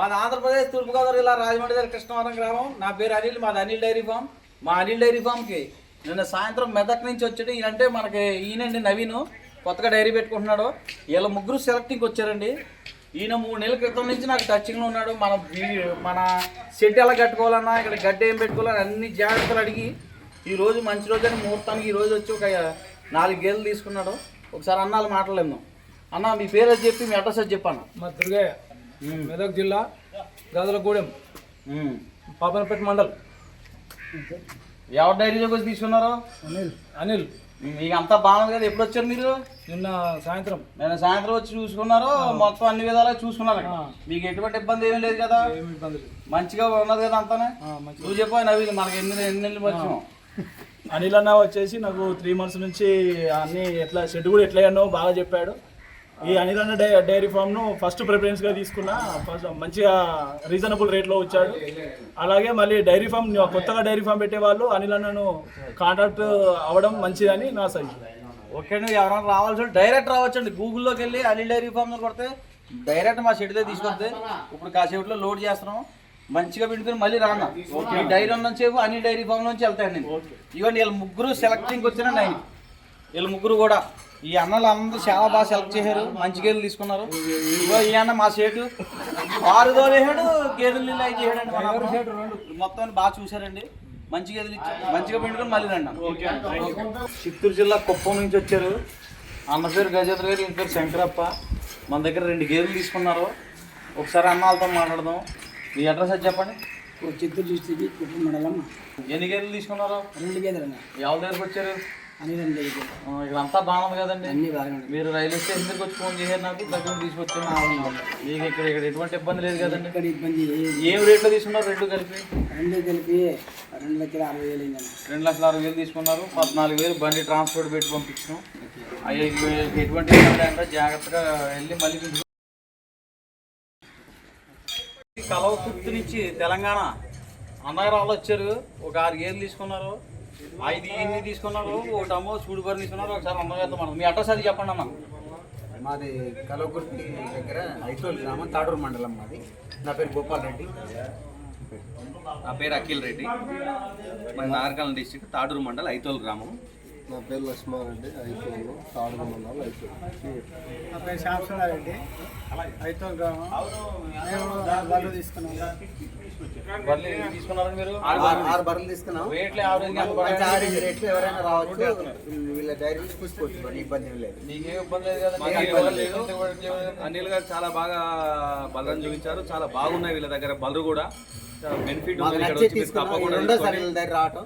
మాది ఆంధ్రప్రదేశ్ తూర్పుగోదావరి జిల్లా రాజమండ్రి దగ్గర కృష్ణవరం గ్రామం. నా పేరు అనిల్ మాది అనిల్ డైరీ ఫామ్. మా అనిల్ డైరీ ఫామ్కి నిన్న సాయంత్రం మెదక్ నుంచి వచ్చాడు ఈయనంటే మనకి ఈయనండి నవీన్ కొత్తగా డైరీ పెట్టుకుంటున్నాడు. వీళ్ళ ముగ్గురు సెలెక్టింగ్కి వచ్చారండి. ఈయన మూడు నెలల క్రితం నుంచి నాకు టచింగ్లో ఉన్నాడు. మన మన షెడ్ ఎలా కట్టుకోవాలన్నా ఇక్కడ గడ్డ ఏం పెట్టుకోవాలని అన్ని జాగ్రత్తలు అడిగి ఈరోజు మంచి రోజు అని ముహూర్తానికి ఈరోజు వచ్చి ఒక నాలుగు గేదెలు తీసుకున్నాడు. ఒకసారి అన్నాలు మాట్లాడలేము అన్న మీ పేరు చెప్పి మీ అడ్రస్ అది చెప్పాను మా దుర్గయ్య. మెదక్ జిల్లా గాజులగూడెం పాపనపేట మండల్. ఎవరి డైరీలోకి వచ్చి తీసుకున్నారు? అనిల్. అనిల్. మీకు అంతా బాగుంది కదా ఎప్పుడు వచ్చారు మీరు? నిన్న సాయంత్రం. నేను సాయంత్రం వచ్చి చూసుకున్నారు? మొత్తం అన్ని విధాలుగా చూసుకున్నారు. మీకు ఎటువంటి ఇబ్బంది ఏమీ లేదు కదా? మంచిగా ఉన్నది కదా అంతానే? నువ్వు చెప్పు నవీన్ మనకి ఎన్ని ఎన్ని నెలలు వచ్చాము అనిల్ అన్న వచ్చేసి నాకు త్రీ మంత్స్ నుంచి అన్ని ఎట్లా షెడ్ కూడా ఎట్లా అన్నో బాగా చెప్పాడు. ఈ అనిల్ అన్న డై డైరీ ఫామ్ను ఫస్ట్ ప్రిఫరెన్స్గా తీసుకున్నా. ఫస్ట్ మంచిగా రీజనబుల్ రేట్లో వచ్చాడు. అలాగే మళ్ళీ డైరీ ఫామ్ కొత్తగా డైరీ ఫామ్ పెట్టే వాళ్ళు అనిల్ అన్నను కాంటాక్ట్ అవ్వడం మంచిదని నా సజెషన్. ఓకే నువ్వు ఎవరైనా రావాల్సి డైరెక్ట్ రావచ్చండి. గూగుల్లోకి వెళ్ళి అనిల్ డైరీ ఫామ్ కొడితే డైరెక్ట్ మా షెడ్ తీసుకొస్తే ఇప్పుడు కాసేపులో లోడ్ చేస్తున్నాం. మంచిగా పిండుకొని మళ్ళీ రాన్న ఈ డైరీ నుంచి అనిల్ డైరీ ఫామ్ నుంచి వెళ్తాను నేను. ఇవ్వండి వీళ్ళ ముగ్గురు సెలెక్టింగ్ వచ్చిన నైన్. వీళ్ళ ముగ్గురు కూడా. ఈ అన్నలు అందరూ చాలా బాగా సెలెక్ట్ చేశారు. మంచి గేదెలు తీసుకున్నారు. ఇగో ఈ అన్న మా సేటు ఆరు వేసాడు గేదెలు నీళ్ళు మన అన్న. మొత్తం బాగా చూశారండి. మంచి గేదెలు ఇచ్చారు మంచిగా పిండుకొని మళ్ళీ రండి. అన్న. చిత్తూరు జిల్లా కుప్పం నుంచి వచ్చారు. అన్న పేరు గజేంద్ర గారు ఈయన పేరు శంకరప్ప. మన దగ్గర రెండు గేదెలు తీసుకున్నారు. ఒకసారి అన్న వాళ్ళతో మాట్లాడదాం. మీ అడ్రస్ అది చెప్పండి. చిత్తూరు డిస్టిక్ కుప్పం మండలం. ఎన్ని గేదెలు తీసుకున్నారు? రెండు గేదెలు ఎవరి దగ్గరకు వచ్చారు? అని రెండు గేదెలు ఆ, ఇక్కడ అంతా బాగుంది కదండి. అన్ని బాగానే మీరు రైల్వే స్టేషన్ దగ్గరికి వచ్చి ఫోన్ చేశారు నాకు దగ్గర తీసుకొచ్చాను మీకు ఇక్కడ ఇక్కడ ఎటువంటి ఇబ్బంది లేదు కదండి. ఇక్కడ ఇబ్బంది ఏ- రేట్లో తీసుకున్నారు రెండు కలిపి? రెండు కలిపి రెండు లక్షల అరవై వేలు రెండు లక్షల అరవై వేలు తీసుకున్నారు. పద్నాలుగు వేలు బండి ట్రాన్స్పోర్ట్ పెట్టి పంపించాం. అయ్యి ఎటువంటి జాగ్రత్తగా వెళ్ళి మళ్ళీ తీసుకు- కలవకుర్తి నుంచి తెలంగాణ. అన్నగారు వాళ్ళు వచ్చారు. ఒక ఆరు గేర్లు తీసుకున్నారు. ఐదు ఎన్ని తీసుకున్నారు ఒకటి అమ్మో చూడుబరి తీసుకున్నారు ఒకసారి అమ్మగారితో మనం మీ అడ్రస్ అది చెప్పండి అన్న. మాది కలవకుర్తి దగ్గర ఐతోల్ గ్రామం తాడూరు మండలం మాది. నా పేరు గోపాల్ రెడ్డి. నా పేరు అఖిల్ రెడ్డి. మన నాగరికల్ డిస్టిక్ తాడూరు మండల్ ఐతోల్ గ్రామం. నా పేరు లక్ష్మారెడ్డి ఐదు తాడుగు మండలం ఐదు నా పేరు శ్యామసుందరెడ్డి అయితే గ్రామం. మేము తీసుకున్నాం. ఆరు బర్రెలు. తీసుకున్నాం. రేట్లు ఎవరైనా రావచ్చు. వీళ్ళ డైరీ చూసుకోవచ్చు ఇబ్బంది లేదు. ఇబ్బంది లేదు కదా. అనిల్ గారు చాలా బాగా బలరం చూపించారు. చాలా బాగున్నాయి వీళ్ళ దగ్గర బలరు కూడా. బెనిఫిట్ మీరు రావటం.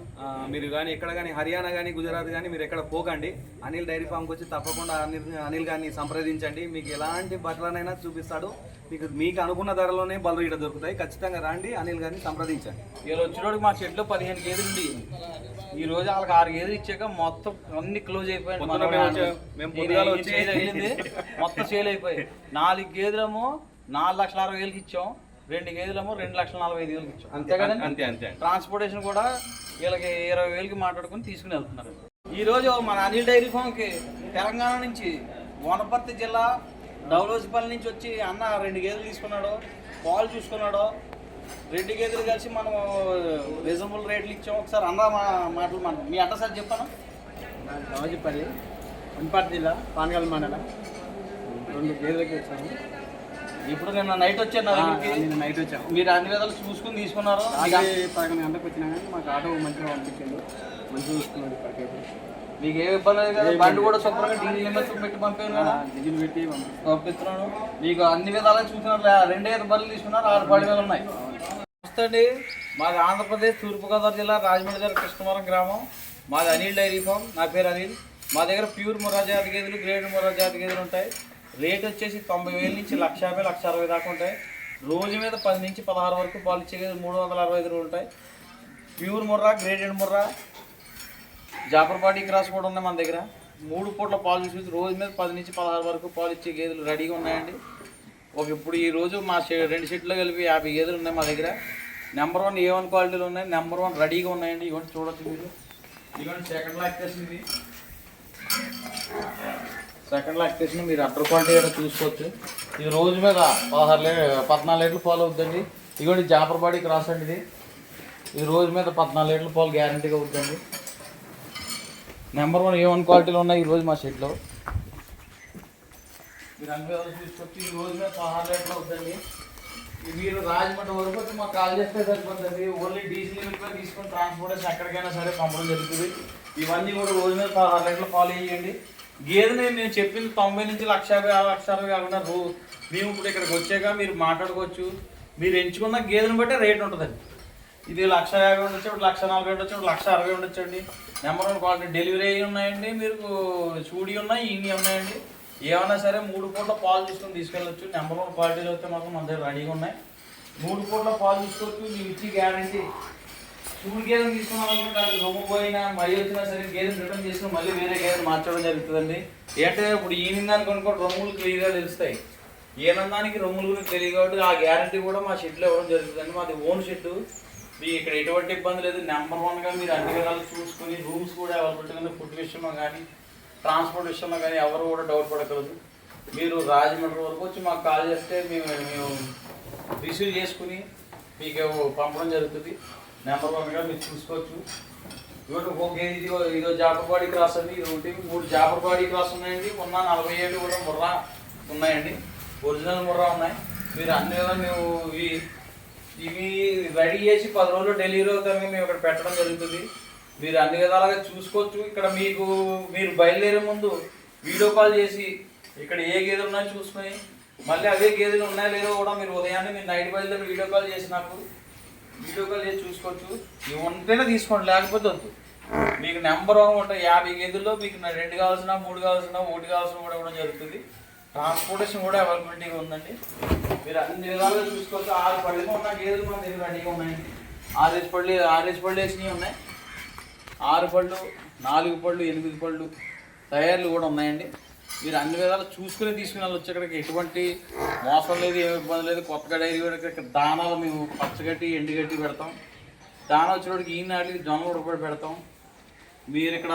కానీ ఎక్కడ కానీ హర్యానా కానీ గుజరాత్ కానీ మీరు ఎక్కడ పోకండి. అనిల్ డైరీ ఫామ్కి వచ్చి తప్పకుండా అనిల్ అనిల్ గారిని సంప్రదించండి. మీకు ఎలాంటి బట్టలనైనా చూపిస్తాడు. మీకు మీకు అనుకున్న ధరలోనే బలరు ఇక్కడ దొరుకుతాయి. ఖచ్చితంగా రండి. అనిల్ గారిని సంప్రదించండి వీళ్ళు వచ్చినోడికి మా చెట్లో పదిహేను గేదెలు ఉంది. ఈ రోజు వాళ్ళకి ఆరు గేదెలు ఇచ్చాక మొత్తం అన్ని క్లోజ్ అయిపోయాయి. మేము వచ్చాం. మేము పొద్దుగాల వచ్చి- చేయి తగిలింది మొత్తం సేల్ అయిపోయాయి. నాలుగు గేదెలేమో నాలుగు లక్షల అరవై వేలకి ఇచ్చాం. రెండు గేదెలేమో రెండు లక్షల నలభై ఐదు వేలకి ఇచ్చాం. అంతే కదండి అంతే అంతే అండి. ట్రాన్స్పోర్టేషన్ కూడా వీళ్ళకి ఇరవై వేలకి మాట్లాడుకుని తీసుకుని వెళ్తున్నారు. ఈ రోజు మన అనిల్ డైరీ ఫామ్కి తెలంగాణ నుంచి వనపర్తి జిల్లా డౌలోజిపల్లి నుంచి వచ్చి అన్న రెండు గేదెలు తీసుకున్నాడు పాలు చూసుకున్నాడు రెండు గేదెలు కలిసి మనం రీజనబుల్ రేట్లు ఇచ్చాం. ఒకసారి అన్న మా మాటలు మనం మీ అడ్రస్ అది చెప్పాను రాజుపల్లి వనపర్తి జిల్లా పానగల్ మండలం. రెండు గేదెలకి వచ్చాము. ఇప్పుడు నిన్న నైట్ వచ్చాను నేను నైట్ వచ్చాము. మీరు అన్ని విధాలు చూసుకుని తీసుకున్నారు. పదకొండు గంటలకు వచ్చినా కానీ మాకు ఆటో మంచిగా పంపించాడు. మంచిగా చూసుకున్నాడు ఇప్పటికైతే. మీకు ఏ ఇబ్బంది లేదు కదా బండి కూడా శుభ్రంగా డీజిల్ నిమిత్తం పెట్టి పంపాను కదా. డీజిల్ పెట్టి పంపిస్తాం. పంపిస్తున్నాను. మీకు అన్ని విధాలుగా చూసినారు రెండే ఐదు బర్రెలు తీసుకున్నారు ఆరు పది వేలు ఉన్నాయి. నమస్తే మాది ఆంధ్రప్రదేశ్ తూర్పుగోదావరి జిల్లా రాజమండ్రి దగ్గర కృష్ణవరం గ్రామం. మాది అనిల్ డైరీ ఫామ్ నా పేరు అనిల్. మా దగ్గర ప్యూర్ ముర్రా జాతి గేదెలు గ్రేడ్ ముర్రా జాతి గేదెలు ఉంటాయి. రేట్ వచ్చేసి తొంభై వేల నుంచి లక్ష యాభై లక్ష అరవై దాకా ఉంటాయి. రోజు మీద పది నుంచి పదహారు వరకు పాలు ఇచ్చే గేదెలు మూడు వందల అరవై ఐదు ఉంటాయి. Pure Murrah graded Murrah Jafarabadi cross కూడా ఉన్నాయి మన దగ్గర. మూడు పూట్ల పాలు తీసుకొచ్చి రోజు మీద పది నుంచి పదహారు వరకు పాలు ఇచ్చే గేదెలు రెడీగా ఉన్నాయండి. ఒక ఇప్పుడు ఈ రోజు మా రెండు షెడ్లో కలిపి యాభై గేదెలు ఉన్నాయి మా దగ్గర. నెంబర్ వన్ ఏ వన్ క్వాలిటీలు ఉన్నాయి. నెంబర్ వన్ రెడీగా ఉన్నాయండి. ఇవన్నీ చూడొచ్చు మీరు. ఇవన్నీ సెకండ్ లాక్ ఇది. సెకండ్ లాక్టేషన్ మీరు అటర్ క్వాలిటీ కూడా చూసుకోవచ్చు. ఇది రోజు మీద పదహారు లీ పద్నాలుగు లీటర్లు పాలు అవుతుందండి ఇదిగోండి జాపర్బాడి క్రాస్ అండి ఇది. ఇది రోజు మీద పద్నాలుగు లీటర్ల పాలు గ్యారంటీగా అవుతుంది నెంబర్ వన్ ఏ వన్ క్వాలిటీలో ఉన్నాయి ఈ రోజు మా షెడ్లో. మీరు అన్ని విధాలు ఈ రోజు మీద పదహారు లీటర్లు అవుతుంది మీరు రాజమండ్రి వరకు వచ్చి మాకు కాల్ చేస్తే సరిపోతుంది ఓన్లీ డీజిల్ లిమిట్ మీద ట్రాన్స్పోర్టేషన్ ఎక్కడికైనా సరే పంపడం జరుగుతుంది. ఇవన్నీ కూడా రోజు మీద పదహారు లీటర్లు ఫాలో చేయండి. గేదెని నేను చెప్పింది తొంభై నుంచి లక్ష యాభై ఆరు లక్ష అరవై కాకుండా రో మేము ఇప్పుడు ఇక్కడికి వచ్చాక మీరు మాట్లాడుకోవచ్చు. మీరు ఎంచుకున్న గేదెని బట్టే రేట్ ఉంటుందండి. ఇది లక్ష యాభై ఉండొచ్చు ఇప్పుడు లక్ష నలభై ఉండొచ్చు ఇప్పుడు లక్ష అరవై ఉండొచ్చు అండి. నెంబర్ వన్ క్వాలిటీ డెలివరీ అయ్యి ఉన్నాయండి మీరు చూడి ఉన్నాయి ఇన్ని ఉన్నాయండి. ఏమన్నా సరే మూడు పూట్ల పాలు తీసుకొని తీసుకెళ్ళొచ్చు. నెంబర్ వన్ క్వాలిటీలో వస్తే మాత్రం మన దగ్గర రెడీగా ఉన్నాయి. మూడు పూట్ల పాలు తీసుకోవచ్చు మీరు ఇచ్చి గ్యారంటీ చూడు గేదెని తీసుకున్నాం అనుకుంటే అది రొమ్ము పోయినా మళ్ళీ వచ్చినా సరే గేదెని రిటర్న్ చేసుకుని మళ్ళీ వేరే గేదెని మార్చడం జరుగుతుందండి. ఏంటంటే ఇప్పుడు ఈనిందానికి అనుకోండి రొమ్ములు క్లియర్గా తెలుస్తాయి. ఏనందానికి రొమ్ములు గురించి తెలియదు కాబట్టి ఆ గ్యారంటీ కూడా మా షెడ్లో ఇవ్వడం జరుగుతుందండి. మాది ఓన్ షెడ్ మీ ఇక్కడ ఎటువంటి ఇబ్బంది లేదు. నెంబర్ వన్గా మీరు అన్ని విధాలు చూసుకుని రూమ్స్ కూడా అవైలబిలిటీ ఉంది ఫుడ్ విషయంలో కానీ ట్రాన్స్పోర్ట్ విషయంలో కానీ ఎవరు కూడా డౌట్ పడకూడదు. మీరు రాజమండ్రి వరకు వచ్చి మాకు కాల్ చేస్తే మేము మేము రిసీవ్ చేసుకుని మీకు పంపడం జరుగుతుంది. నెంబర్ వన్గా మీరు చూసుకోవచ్చు. ఇవ్వండి ఒక ఇదిగో ఇదో జాపర్పాడి క్రాస్ అండి. ఇది ఒకటి మూడు జాపర్పాడి క్రాస్ ఉన్నాయండి. ఉన్న నలభై ఏడు కూడా ముర్రా ఉన్నాయండి. ఒరిజినల్ ముర్రా ఉన్నాయి. మీరు అన్ని విధాలు మేము ఇవి ఇవి రెడీ చేసి పది రోజులు డెలివరీ అవుతామని మేము ఇక్కడ పెట్టడం జరుగుతుంది. మీరు అన్ని విధాలుగా చూసుకోవచ్చు. ఇక్కడ మీకు మీరు బయలుదేరే ముందు వీడియో కాల్ చేసి ఇక్కడ ఏ గేదెలు ఉన్నాయో చూసుకొని మళ్ళీ అదే గేదెలు ఉన్నాయో లేదో కూడా మీరు ఉదయాన్నే మీరు నైట్ బయలుదేరి వీడియో కాల్ చేసి నాకు వీడియో కాల్ చేసి చూసుకోవచ్చు. ఇవి ఉంటేనే తీసుకోండి లేకపోతే వద్దు. మీకు నెంబర్ ఉంటాయి. యాభై గేదెల్లో మీకు రెండు కావాల్సిన మూడు కావాల్సిన ఒకటి కావాల్సిన కూడా ఇవ్వడం జరుగుతుంది. ట్రాన్స్పోర్టేషన్ కూడా అవైలబిలిటీగా ఉందండి. మీరు అన్ని విధాలుగా చూసుకోవచ్చు. ఆరు పళ్ళుగా ఉన్న గేదెలు మన దగ్గర రెడీగా ఉన్నాయండి ఆరేసి పళ్ళు ఆరేసి పళ్ళు వేసినవి ఉన్నాయి. ఆరు పళ్ళు నాలుగు పళ్ళు ఎనిమిది పళ్ళు తయారులు కూడా ఉన్నాయండి. మీరు అన్ని విధాలు చూసుకుని తీసుకుని వెళ్ళొచ్చు. ఇక్కడికి ఎటువంటి మోసం లేదు ఏమి ఇబ్బంది లేదు. కొత్తగా డైరీ కూడా ఇక్కడ దానాలు మేము పచ్చగట్టి ఎండుగట్టి పెడతాం. దానా వచ్చినప్పటికి ఈ నాటికి జొన్న ఉడకబడి పెడతాం. మీరు ఇక్కడ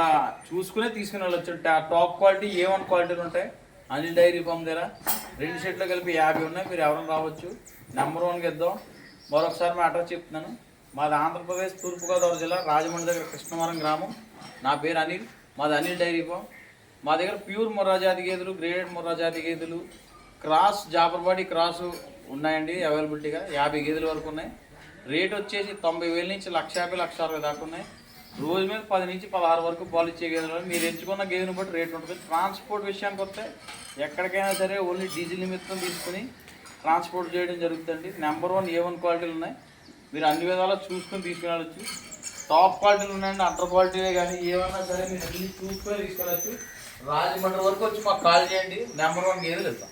చూసుకునే తీసుకుని వెళ్ళొచ్చు. టాప్ క్వాలిటీ ఏ వన్ క్వాలిటీలు ఉంటాయి. అనిల్ డైరీ ఫామ్ దగ్గర రెండు షెట్లు కలిపి యాభై ఉన్నాయి. మీరు ఎవరైనా రావచ్చు. నెంబర్ వన్కి ఇద్దాం. మరొకసారి మా అడ్రస్ చెప్తున్నాను. మాది ఆంధ్రప్రదేశ్ తూర్పుగోదావరి జిల్లా రాజమండ్రి దగ్గర కృష్ణవరం గ్రామం. నా పేరు అనిల్. మాది అనిల్ డైరీ ఫామ్. మా దగ్గర ప్యూర్ మొర్రాజాతి గేదెలు గ్రేడెడ్ మొర్రాజాతి గేదెలు క్రాస్ జాపర్బాడి క్రాసు ఉన్నాయండి అవైలబిలిటీగా యాభై గేదెల వరకు ఉన్నాయి. రేట్ వచ్చేసి తొంభై వేల నుంచి లక్ష యాభై లక్ష అరవై దాకా ఉన్నాయి. రోజు మీద పది నుంచి పదహారు వరకు పాలు ఇచ్చే గేదెలు మీరు ఎంచుకున్న గేదెని బట్టి రేట్ ఉంటుంది. ట్రాన్స్పోర్ట్ విషయానికి వస్తే ఎక్కడికైనా సరే ఓన్లీ డీజిల్ నిమిత్తం తీసుకుని ట్రాన్స్పోర్ట్ చేయడం జరుగుతుంది నెంబర్ వన్ ఏ వన్ క్వాలిటీలు ఉన్నాయి. మీరు అన్ని విధాలా చూసుకొని తీసుకెళ్ళచ్చు. టాప్ క్వాలిటీలు ఉన్నాయండి. అండర్ క్వాలిటీలే కానీ ఏమన్నా సరే మీరు అన్ని చూసుకొని తీసుకెళ్ళచ్చు. రాజమండ్రి వరకు వచ్చి మాకు కాల్ చేయండి. నెంబర్ వన్ గేదెలు ఇస్తాం